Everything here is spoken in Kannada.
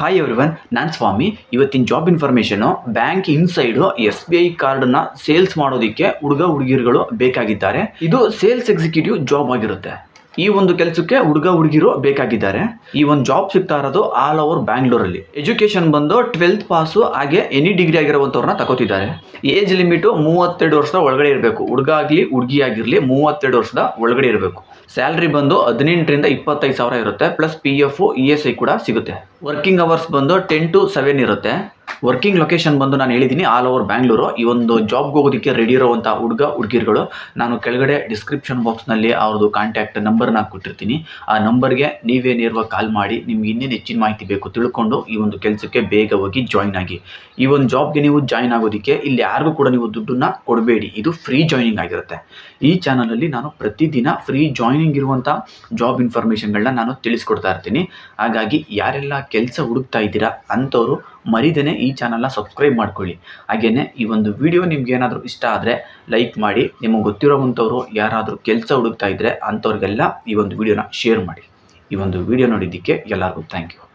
ಹಾಯ್ ಎವ್ರಿವನ್ ನಾನು ಸ್ವಾಮಿ. ಇವತ್ತಿನ job information bank inside S B I ಕಾರ್ಡನ್ನ ಸೇಲ್ಸ್ ಮಾಡೋದಕ್ಕೆ ಹುಡುಗ ಹುಡುಗಿರುಗಳು ಬೇಕಾಗಿದ್ದಾರೆ. ಇದು ಸೇಲ್ಸ್ ಎಕ್ಸಿಕ್ಯೂಟಿವ್ ಜಾಬ್ ಆಗಿರುತ್ತೆ. ಈ ಒಂದು ಕೆಲಸಕ್ಕೆ ಹುಡುಗ ಹುಡುಗಿರು ಬೇಕಾಗಿದ್ದಾರೆ. ಈ ಒಂದು ಜಾಬ್ ಸಿಗ್ತಾ ಇರೋದು ಆಲ್ ಓವರ್ ಬ್ಯಾಂಗ್ಳೂರಲ್ಲಿ ಎಜುಕೇಶನ್ ಬಂದು ಟ್ವೆಲ್ತ್ ಪಾಸು ಹಾಗೆ ಎನಿ ಡಿಗ್ರಿ ಆಗಿರುವಂಥವ್ರನ್ನ ತಗೋತಿದ್ದಾರೆ ಏಜ್ ಲಿಮಿಟು ಮೂವತ್ತೆರಡು ವರ್ಷದ ಒಳಗಡೆ ಇರಬೇಕು. ಹುಡುಗ ಆಗಲಿ, ಹುಡುಗಿ ಆಗಿರಲಿ ಮೂವತ್ತೆರಡು ವರ್ಷದ ಒಳಗಡೆ ಇರಬೇಕು. ಸ್ಯಾಲ್ರಿ ಬಂದು ಹದಿನೆಂಟರಿಂದ ಇಪ್ಪತ್ತೈದು ಸಾವಿರ ಇರುತ್ತೆ. Plus P F E S I ಕೂಡ ಸಿಗುತ್ತೆ. ವರ್ಕಿಂಗ್ ಅವರ್ಸ್ ಬಂದು ಟೆನ್ ಟು ಸೆವೆನ್ ಇರುತ್ತೆ. ವರ್ಕಿಂಗ್ ಲೊಕೇಶನ್ ಬಂದು ನಾನು ಹೇಳಿದ್ದೀನಿ ಆಲ್ ಓವರ್ ಬ್ಯಾಂಗ್ಳೂರು ಈ ಒಂದು ಜಾಬ್ಗೆ ಹೋಗೋದಕ್ಕೆ ರೆಡಿ ಇರೋವಂಥ ಹುಡುಗ, ಹುಡುಗಿರುಗಳು, ನಾನು ಕೆಳಗಡೆ ಡಿಸ್ಕ್ರಿಪ್ಷನ್ ಬಾಕ್ಸ್ನಲ್ಲಿ ಅವ್ರದ್ದು ಕಾಂಟ್ಯಾಕ್ಟ್ ನಂಬರ್ನ ಕೊಟ್ಟಿರ್ತೀನಿ. ಆ ನಂಬರ್ಗೆ ನೀವೇ ನೇರವಾಗಿ ಕಾಲ್ ಮಾಡಿ, ನಿಮ್ಗೆ ಇನ್ನೇನು ಹೆಚ್ಚಿನ ಮಾಹಿತಿ ಬೇಕು ತಿಳ್ಕೊಂಡು ಈ ಒಂದು ಕೆಲಸಕ್ಕೆ ಬೇಗ ಹೋಗಿ ಜಾಯ್ನ್ ಆಗಿ. ಈ ಒಂದು ಜಾಬ್ಗೆ ನೀವು ಜಾಯ್ನ್ ಆಗೋದಕ್ಕೆ ಇಲ್ಲಿ ಯಾರಿಗೂ ಕೂಡ ನೀವು ದುಡ್ಡನ್ನ ಕೊಡಬೇಡಿ. ಇದು ಫ್ರೀ ಜಾಯ್ನಿಂಗ್ ಆಗಿರುತ್ತೆ. ಈ ಚಾನಲಲ್ಲಿ ನಾನು ಪ್ರತಿದಿನ ಫ್ರೀ ಜಾಯ್ನಿಂಗ್ ಇರುವಂಥ ಜಾಬ್ ಇನ್ಫಾರ್ಮೇಷನ್ಗಳನ್ನ ನಾನು ತಿಳಿಸ್ಕೊಡ್ತಾ ಇರ್ತೀನಿ. ಹಾಗಾಗಿ ಯಾರೆಲ್ಲ ಕೆಲಸ ಹುಡುಕ್ತಾ ಇದ್ದೀರಾ, ಅಂಥವ್ರು ಮರಿದೇನೆ ಈ ಚಾನಲ್ನ ಸಬ್ಸ್ಕ್ರೈಬ್ ಮಾಡ್ಕೊಳ್ಳಿ. ಹಾಗೆಯೇ ಈ ಒಂದು ವಿಡಿಯೋ ನಿಮ್ಗೆ ಏನಾದರೂ ಇಷ್ಟ ಆದರೆ ಲೈಕ್ ಮಾಡಿ, ನಿಮಗೆ ಗೊತ್ತಿರೋವಂಥವ್ರು ಯಾರಾದರೂ ಕೆಲಸ ಹುಡುಕ್ತಾ ಇದ್ದರೆ ಅಂಥವ್ರಿಗೆಲ್ಲ ಈ ಒಂದು ವಿಡಿಯೋನ ಶೇರ್ ಮಾಡಿ. ಈ ಒಂದು ವಿಡಿಯೋ ನೋಡಿದ್ದಕ್ಕೆ ಎಲ್ಲರಿಗೂ ಥ್ಯಾಂಕ್ ಯು